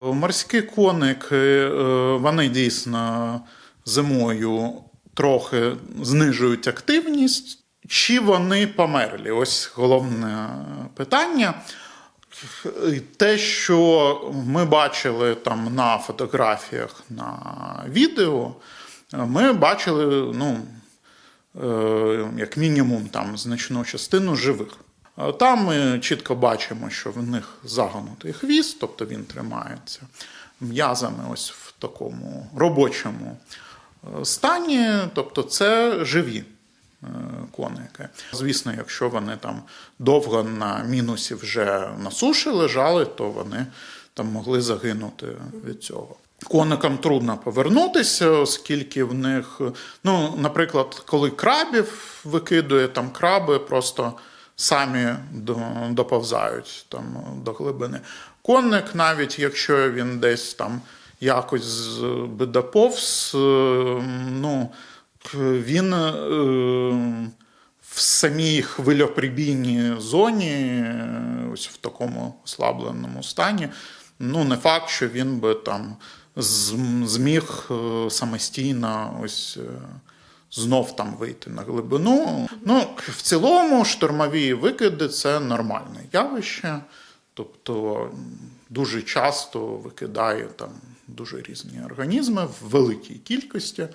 Морські коники, е, вони дійсно зимою трохи знижують активність. Чи вони померлі? Ось головне питання. Те, що ми бачили там на фотографіях, на відео, ми бачили, ну, е, як мінімум, там значну частину живих. Е, Там ми чітко бачимо, що в них загонутий хвіст, тобто він тримається м'язами ось в такому робочому е, стані, тобто це живі е, коники. Звісно, якщо вони там довго на мінусі вже на суші лежали, то вони там могли загинути від цього. Коникам трудно повернутися, оскільки в них, ну, наприклад, коли крабів викидує, там краби просто самі доповзають там до глибини. Конник, навіть якщо він десь там якось би доповз, е, ну, він е, в самій хвильоприбійній зоні, ось в такому ослабленому стані, ну не факт, що він би там зміг е, самостійно ось. Знов там вийти на глибину. Ну, в цілому, штурмові викиди це нормальне явище. Тобто дуже часто викидає там дуже різні організми в великій кількості.